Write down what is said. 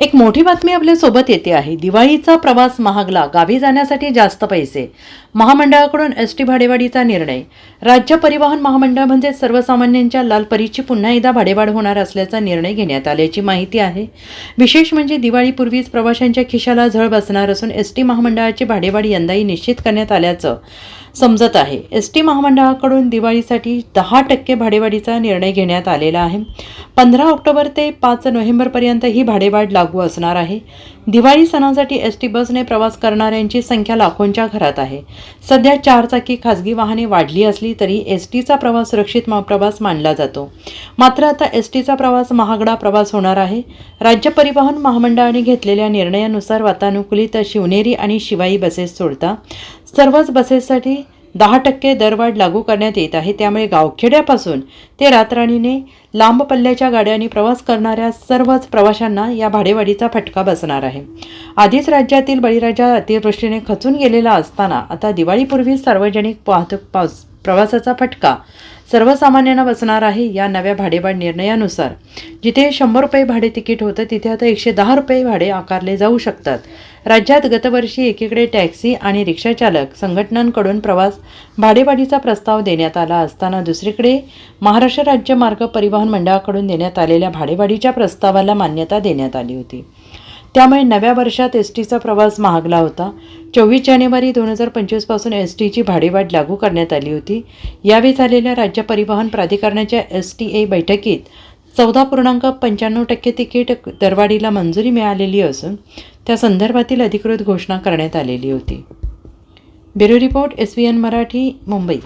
एक मोठी बातमी आपल्यासोबत येते आहे. दिवाळीचा प्रवास महागला गावी जाण्यासाठी जास्त पैसे. महामंडळाकडून एस टी भाडेवाढीचा निर्णय. राज्य परिवहन महामंडळ म्हणजे सर्वसामान्यांच्या लालपरीची पुन्हा एकदा भाडेवाढ होणार असल्याचा निर्णय घेण्यात आल्याची माहिती आहे. विशेष म्हणजे दिवाळीपूर्वीच प्रवाशांच्या खिशाला झळ बसणार असून एस टी महामंडळाची भाडेवाढ यंदाही निश्चित करण्यात आल्याचं समजत आहे. एस टी महामंडळाकडून दिवाळीसाठी दहा टक्के भाडेवाढीचा निर्णय घेण्यात आलेला आहे. पंधरा ऑक्टोबर ते पाच नोव्हेंबरपर्यंत ही भाडेवाढ लागू लागू असणार आहे. दिवाळी सणासाठी एस टी बसने प्रवास करणाऱ्यांची संख्या लाखोंच्या घरात आहे. सध्या चारचाकी खाजगी वाहने वाढली असली तरी एस टीचा प्रवास सुरक्षित प्रवास मानला जातो. मात्र आता एस टीचा प्रवास महागडा प्रवास होणार आहे. राज्य परिवहन महामंडळाने घेतलेल्या निर्णयानुसार वातानुकूलित शिवनेरी आणि शिवाई बसेस सोडता. सर्वच बसेससाठी दहा टक्के दरवाढ लागू करण्यात येत आहे. त्यामुळे गावखेड्यापासून ते रातराणीने लांब पल्ल्याच्या गाड्यांनी प्रवास करणाऱ्या सर्वच प्रवाशांना या भाडेवाढीचा फटका बसणार आहे. आधीच राज्यातील बळीराजा अतिवृष्टीने खचून गेलेला असताना आता दिवाळीपूर्वी सार्वजनिक वाहतूक पाऊस प्रवासाचा फटका. सर्वसामान्यांना बसणार आहे या नव्या भाडेवाढ निर्णयानुसार. जिथे शंभर रुपये भाडे तिकीट होतं तिथे आता एकशे दहा रुपये भाडे आकारले जाऊ शकतात. राज्यात गतवर्षी एकीकडे टॅक्सी आणि रिक्षाचालक संघटनांकडून प्रवास भाडेवाढीचा प्रस्ताव देण्यात आला असताना दुसरीकडे महाराष्ट्र राज्य मार्ग परिवहन मंडळाकडून देण्यात आलेल्या भाडेवाढीच्या प्रस्तावाला मान्यता देण्यात आली होती. त्यामुळे नव्या वर्षात एस टीचा प्रवास महागला होता. चोवीस जानेवारी दोन हजार पंचवीसपासून एस टीची भाडेवाढ लागू करण्यात आली होती. यावेळी झालेल्या राज्य परिवहन प्राधिकरणाच्या एस टी ए बैठकीत चौदा पूर्णांक पंच्याण्णव टक्के तिकीट दरवाढीला मंजुरी मिळालेली असून त्या संदर्भातील अधिकृत घोषणा करण्यात आलेली होती. Bureau report S V N Marathi Mumbai.